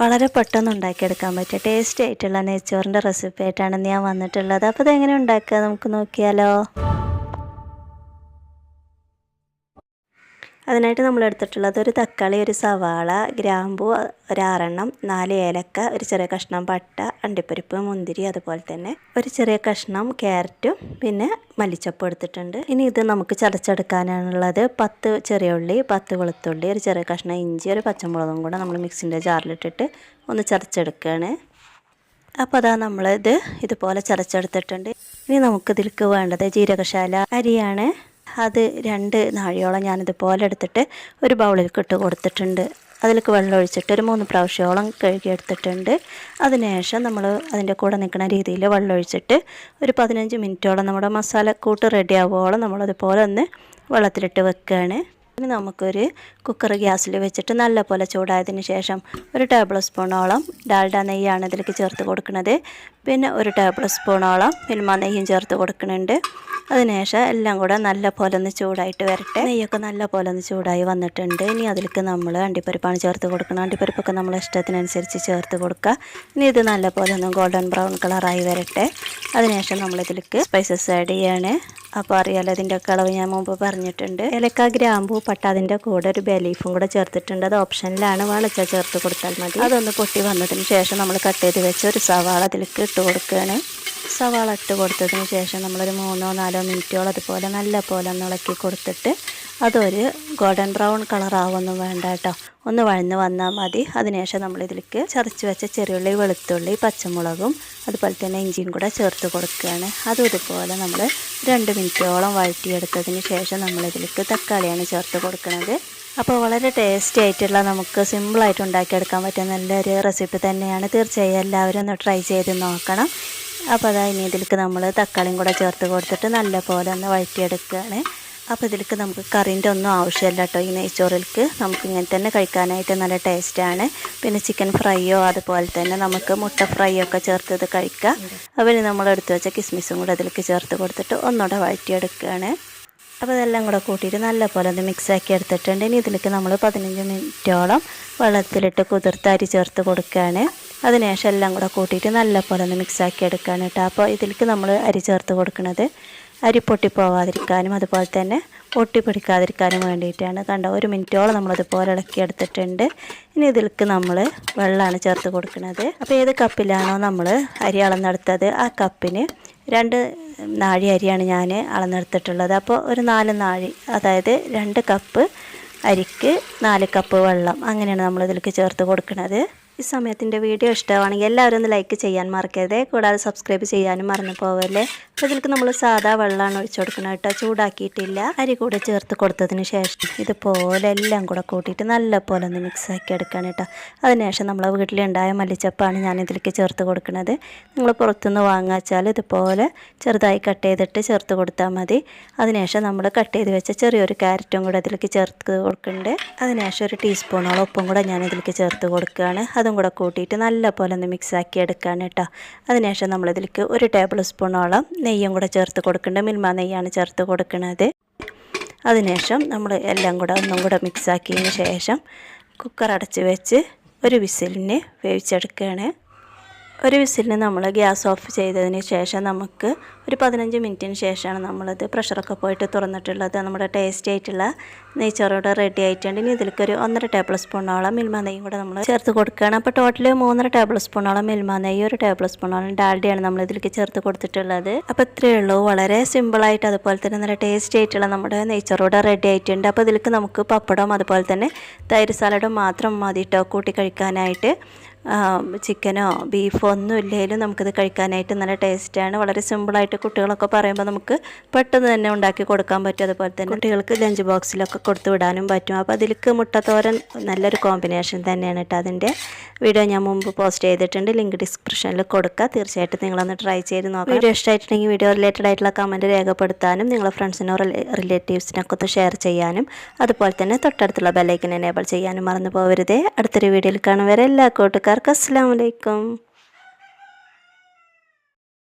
വളരെ പെട്ടെന്ന് ഉണ്ടാക്കിയെടുക്കാൻ പറ്റിയ ടേസ്റ്റി ആയിട്ടുള്ള നെയ്ച്ചോറിന്റെ റെസിപ്പി ആയിട്ടാണ് ഞാൻ വന്നിട്ടുള്ളത്. അപ്പോൾ അതെങ്ങനെ ഉണ്ടാക്കുക? നമുക്ക് നോക്കിയാലോ. അതിനായിട്ട് നമ്മൾ എടുത്തിട്ടുള്ളത് ഒരു തക്കാളി ഒരു സവാള ഗ്രാമ്പു ഒരാറെണ്ണം നാല് ഏലക്ക ഒരു ചെറിയ കഷ്ണം പട്ട അണ്ടിപ്പരിപ്പ് മുന്തിരി അതുപോലെ തന്നെ ഒരു ചെറിയ കഷ്ണം ക്യാരറ്റും പിന്നെ മല്ലിച്ചപ്പ് എടുത്തിട്ടുണ്ട്. ഇനി ഇത് നമുക്ക് ചതച്ചെടുക്കാനാണുള്ളത് പത്ത് ചെറിയ ഉള്ളി പത്ത് വെളുത്തുള്ളി ഒരു ചെറിയ കഷ്ണം ഇഞ്ചി ഒരു പച്ചമുളകും കൂടെ നമ്മൾ മിക്സിന്റെ ജാറിലിട്ടിട്ട് ഒന്ന് ചതച്ചെടുക്കുകയാണ് അപ്പോൾ അതാ നമ്മളിത് ഇതുപോലെ ചതച്ചെടുത്തിട്ടുണ്ട്. ഇനി നമുക്കിതിലേക്ക് വേണ്ടത് ജീരകശാല അരിയാണ്. അത് രണ്ട് നാഴിയോളം ഞാനിതുപോലെ എടുത്തിട്ട് ഒരു ബൗളിൽ ഇട്ട് കൊടുത്തിട്ടുണ്ട്. അതിലേക്ക് വെള്ളം ഒഴിച്ചിട്ട് ഒരു മൂന്ന് പ്രാവശ്യമോളം കഴുകിയെടുത്തിട്ടുണ്ട്. അതിനുശേഷം നമ്മൾ അതിന്റെ കൂടെ നിൽക്കുന്ന രീതിയിൽ വെള്ളം ഒഴിച്ചിട്ട് ഒരു പതിനഞ്ച് മിനിറ്റോളം നമ്മുടെ മസാലക്കൂട്ട് റെഡി ആവുമോളം നമ്മളതുപോലെ ഒന്ന് വെള്ളത്തിലിട്ട് വെക്കുകയാണ് ഇനി നമുക്കൊരു കുക്കർ ഗ്യാസിൽ വെച്ചിട്ട് നല്ലപോലെ ചൂടായതിന് ശേഷം ഒരു ടേബിൾ സ്പൂണോളം ഡാൽഡ നെയ്യാണ് ഇതിലേക്ക് ചേർത്ത് കൊടുക്കുന്നത്. പിന്നെ ഒരു ടേബിൾ സ്പൂണോളം മിൽമ നെയ്യും ചേർത്ത് കൊടുക്കുന്നുണ്ട്. അതിനുശേഷം എല്ലാം കൂടെ നല്ല പോലെ ഒന്ന് ചൂടായിട്ട് വരട്ടെ. നെയ്യൊക്കെ നല്ല പോലെ ഒന്ന് ചൂടായി വന്നിട്ടുണ്ട്. ഇനി അതിലേക്ക് നമ്മൾ അണ്ടിപ്പരിപ്പാണ് ചേർത്ത് കൊടുക്കണം. അണ്ടിപ്പരിപ്പൊക്കെ നമ്മൾ ഇഷ്ടത്തിനനുസരിച്ച് ചേർത്ത് കൊടുക്കുക. ഇനി ഇത് നല്ല പോലെ ഒന്ന് ഗോൾഡൻ ബ്രൗൺ കളറായി വരട്ടെ. അതിനുശേഷം നമ്മളിതിലേക്ക് സ്പൈസസ് ആഡ് ചെയ്യാണ്. അപ്പോൾ അറിയാലോ അതിന്റെ ഒക്കെ അളവ് ഞാൻ മുമ്പ് പറഞ്ഞിട്ടുണ്ട്. ഇലക്ക ഗ്രാമ്പു പട്ട അതിന്റെ കൂടെ ഒരു ബലീഫും കൂടെ ചേർത്തിട്ടുണ്ട്. അത് ഓപ്ഷനിലാണ് വളച്ച ചേർത്ത് കൊടുത്താൽ മതി. അതൊന്ന് പൊട്ടി വന്നതിന് ശേഷം നമ്മൾ കട്ട് ചെയ്ത് വെച്ച് ഒരു സവാള അതിലേക്ക് ഇട്ട് കൊടുക്കുകയാണ്. സവാള ഇട്ട് കൊടുത്തതിന് ശേഷം നമ്മളൊരു മൂന്നോ നാലോ മിനിറ്റോളം അതുപോലെ നല്ല പോലെ ഒന്ന് ഇളക്കി കൊടുത്തിട്ട് അതൊരു ഗോൾഡൻ ബ്രൗൺ കളറാവൊന്നും വേണ്ട കേട്ടോ. ഒന്ന് വഴന്ന് വന്നാൽ മതി. അതിനുശേഷം നമ്മളിതിലേക്ക് ചതച്ച് വെച്ച ചെറിയുള്ളി വെളുത്തുള്ളി പച്ചമുളകും അതുപോലെ തന്നെ ഇഞ്ചിയും കൂടെ ചേർത്ത് കൊടുക്കുകയാണ്. അതും ഇതുപോലെ നമ്മൾ രണ്ട് മിനിറ്റോളം വഴറ്റിയെടുത്തതിന് ശേഷം നമ്മളിതിലേക്ക് തക്കാളിയാണ് ചേർത്ത് കൊടുക്കുന്നത്. അപ്പോൾ വളരെ ടേസ്റ്റി ആയിട്ടുള്ള നമുക്ക് സിമ്പിളായിട്ട് ഉണ്ടാക്കിയെടുക്കാൻ പറ്റുന്ന നല്ലൊരു റെസിപ്പി തന്നെയാണ്. തീർച്ചയായും എല്ലാവരും ഒന്ന് ട്രൈ ചെയ്ത് നോക്കണം. അപ്പോൾ അതാ ഇനി ഇതിലേക്ക് നമ്മൾ തക്കാളിയും കൂടെ ചേർത്ത് കൊടുത്തിട്ട് നല്ല പോലെ ഒന്ന് വഴറ്റിയെടുക്കുകയാണ്. അപ്പോൾ ഇതിലേക്ക് നമുക്ക് കറിന്റെ ഒന്നും ആവശ്യമില്ല കേട്ടോ. ഈ നെയ്ച്ചോറിലേക്ക് നമുക്ക് ഇങ്ങനെ തന്നെ കഴിക്കാനായിട്ട് നല്ല ടേസ്റ്റാണ് പിന്നെ ചിക്കൻ ഫ്രൈയോ അതുപോലെ തന്നെ നമുക്ക് മുട്ട ഫ്രൈയോ ഒക്കെ ചേർത്ത് ഇത് കഴിക്കാം. അപ്പോൾ നമ്മൾ എടുത്തു വെച്ച കിസ്മിസും കൂടെ ഇതിലേക്ക് ചേർത്ത് കൊടുത്തിട്ട് ഒന്നുകൂടെ വഴറ്റിയെടുക്കുകയാണ്. അപ്പോൾ ഇതെല്ലാം കൂടെ കൂട്ടിയിട്ട് നല്ല പോലെ ഒന്ന് മിക്സാക്കി എടുത്തിട്ടുണ്ട്. ഇനി ഇതിലേക്ക് നമ്മൾ പതിനഞ്ച് മിനിറ്റോളം വെള്ളത്തിലിട്ട് കുതിർത്ത് അരി ചേർത്ത് കൊടുക്കുകയാണ്. അതിനുശേഷം എല്ലാം കൂടെ കൂട്ടിയിട്ട് നല്ല പോലെ ഒന്ന് മിക്സാക്കി എടുക്കുകയാണ് കേട്ടോ. അപ്പോൾ ഇതിലേക്ക് നമ്മൾ അരി ചേർത്ത് കൊടുക്കുന്നത് അരി പൊട്ടിപ്പോവാതിരിക്കാനും അതുപോലെ തന്നെ ഒട്ടി പിടിക്കാതിരിക്കാനും വേണ്ടിയിട്ടാണ്. കണ്ടോ ഒരു മിനിറ്റോളം നമ്മളതുപോലെ ഇളക്കി എടുത്തിട്ടുണ്ട്. ഇനി ഇതിലേക്ക് നമ്മൾ വെള്ളമാണ് ചേർത്ത് കൊടുക്കുന്നത്. അപ്പോൾ ഏത് കപ്പിലാണോ നമ്മൾ അരി അളന്നെടുത്തത് ആ കപ്പിന് രണ്ട് നാഴി അരിയാണ് ഞാൻ അളന്നെടുത്തിട്ടുള്ളത്. അപ്പോൾ ഒരു നാല് നാഴി അതായത് രണ്ട് കപ്പ് അരിക്ക് നാല് കപ്പ് വെള്ളം അങ്ങനെയാണ് നമ്മൾ ഇതിലേക്ക് ചേർത്ത് കൊടുക്കുന്നത്. ഈ സമയത്തിന്റെ വീഡിയോ ഇഷ്ടമാണെങ്കിൽ എല്ലാവരും ഒന്ന് ലൈക്ക് ചെയ്യാൻ മറക്കരുത്. കൂടാതെ സബ്സ്ക്രൈബ് ചെയ്യാനും മറന്നു പോവല്ലേ. അപ്പോൾ ഇതിലേക്ക് നമ്മൾ സാധാ വെള്ളമാണ് ഒഴിച്ചു കൊടുക്കുന്നത് കേട്ടോ. ചൂടാക്കിയിട്ടില്ല. അരി കൂടെ ചേർത്ത് കൊടുത്തതിന് ശേഷം ഇതുപോലെ എല്ലാം കൂടെ കൂട്ടിയിട്ട് നല്ല പോലെ ഒന്ന് മിക്സ് ആക്കി എടുക്കണം കേട്ടോ. അതിനുശേഷം നമ്മളെ വീട്ടിലുണ്ടായ മല്ലിച്ചപ്പാണ് ഞാൻ ഇതിലേക്ക് ചേർത്ത് കൊടുക്കുന്നത്. നിങ്ങൾ പുറത്തുനിന്ന് വാങ്ങാച്ചാൽ ഇതുപോലെ ചെറുതായി കട്ട് ചെയ്തിട്ട് ചേർത്ത് കൊടുത്താൽ മതി. അതിനുശേഷം നമ്മൾ കട്ട് ചെയ്ത് വെച്ച ചെറിയൊരു ക്യാരറ്റും കൂടെ ഇതിലേക്ക് ചേർത്ത് കൊടുക്കുന്നുണ്ട്. അതിനുശേഷം ഒരു ടീസ്പൂണോളം ഉപ്പും കൂടെ ഞാൻ ഇതിലേക്ക് ചേർത്ത് കൊടുക്കുകയാണ്. അതും കൂടെ കൂട്ടിയിട്ട് നല്ല പോലെ ഒന്ന് മിക്സാക്കി എടുക്കുകയാണ് കേട്ടോ. അതിനുശേഷം നമ്മളിതിലേക്ക് ഒരു ടേബിൾ സ്പൂണോളം നെയ്യും കൂടെ ചേർത്ത് കൊടുക്കേണ്ടത് മിൽമ നെയ്യാണ് ചേർത്ത് കൊടുക്കുന്നത്. അതിനുശേഷം നമ്മൾ എല്ലാം കൂടെ ഒന്നും കൂടെ മിക്സാക്കിയതിന് ശേഷം കുക്കർ അടച്ച് വെച്ച് ഒരു വിസിലിന് വേവിച്ചെടുക്കുകയാണ്. ഒരു വിസിലിന് നമ്മൾ ഗ്യാസ് ഓഫ് ചെയ്തതിന് ശേഷം നമുക്ക് ഒരു പതിനഞ്ച് മിനിറ്റിന് ശേഷമാണ് നമ്മളത് പ്രഷറൊക്കെ പോയിട്ട് തുറന്നിട്ടുള്ളത്. നമ്മുടെ ടേസ്റ്റി ആയിട്ടുള്ള നെയ്ച്ചോറോടെ റെഡി ആയിട്ടുണ്ട്. ഇനി ഇതിലേക്ക് ഒരു ഒന്നര ടേബിൾ സ്പൂണോളം മിൽമ നെയ്യും കൂടെ നമ്മൾ ചേർത്ത് കൊടുക്കുകയാണ്. അപ്പോൾ ടോട്ടൽ മൂന്നര ടേബിൾ സ്പൂണോളം മിൽമ നെയ്യ് ഒരു ടേബിൾ സ്പൂണോളം ഡാൽഡയാണ് നമ്മൾ ഇതിലേക്ക് ചേർത്ത് കൊടുത്തിട്ടുള്ളത്. അപ്പോൾ ഇത്രയേ ഉള്ളൂ. വളരെ സിമ്പിളായിട്ട് അതുപോലെ തന്നെ നല്ല ടേസ്റ്റി ആയിട്ടുള്ള നമ്മുടെ നെയ്ച്ചോറോടെ റെഡി ആയിട്ടുണ്ട്. അപ്പോൾ ഇതിലേക്ക് നമുക്ക് പപ്പടം അതുപോലെ തന്നെ തൈര് സാലഡും മാത്രം മതി കൂട്ടി കഴിക്കാനായിട്ട്. ചിക്കനോ ബീഫോ ഒന്നും ഇല്ലെങ്കിലും നമുക്കിത് കഴിക്കാനായിട്ട് നല്ല ടേസ്റ്റാണ്. വളരെ സിമ്പിളായിട്ട് കുട്ടികളൊക്കെ പറയുമ്പോൾ നമുക്ക് പെട്ടെന്ന് തന്നെ ഉണ്ടാക്കി കൊടുക്കാൻ പറ്റും. അതുപോലെ തന്നെ കുട്ടികൾക്ക് ലഞ്ച് ബോക്സിലൊക്കെ കൊടുത്തു വിടാനും പറ്റും. അപ്പോൾ അതിലേക്ക് മുട്ടത്തോരൻ നല്ലൊരു കോമ്പിനേഷൻ തന്നെയാണ് കേട്ടോ അതിന്റെ. വീഡിയോ ഞാൻ മുമ്പ് പോസ്റ്റ് ചെയ്തിട്ടുണ്ട്. ലിങ്ക് ഡിസ്ക്രിപ്ഷനിൽ കൊടുക്കുക തീർച്ചയായിട്ടും നിങ്ങളൊന്ന് ട്രൈ ചെയ്ത് നോക്കാം വീഡിയോ ഇഷ്ടമായിട്ടുണ്ടെങ്കിൽ വീഡിയോ റിലേറ്റഡ് ആയിട്ടുള്ള കമന്റ് രേഖപ്പെടുത്താനും നിങ്ങളെ ഫ്രണ്ട്സിനോ റിലേറ്റീവ്സിനൊക്കെ ഒന്ന് ഷെയർ ചെയ്യാനും അതുപോലെ തന്നെ തൊട്ടടുത്തുള്ള ബെല്ലൈക്കൻ എനേബിൾ ചെയ്യാനും മറന്നു പോകരുതേ അടുത്തൊരു വീഡിയോയിൽ കാണും വരെ എല്ലാ കൂട്ടുകാർക്കും അസ്സാം വലൈക്കും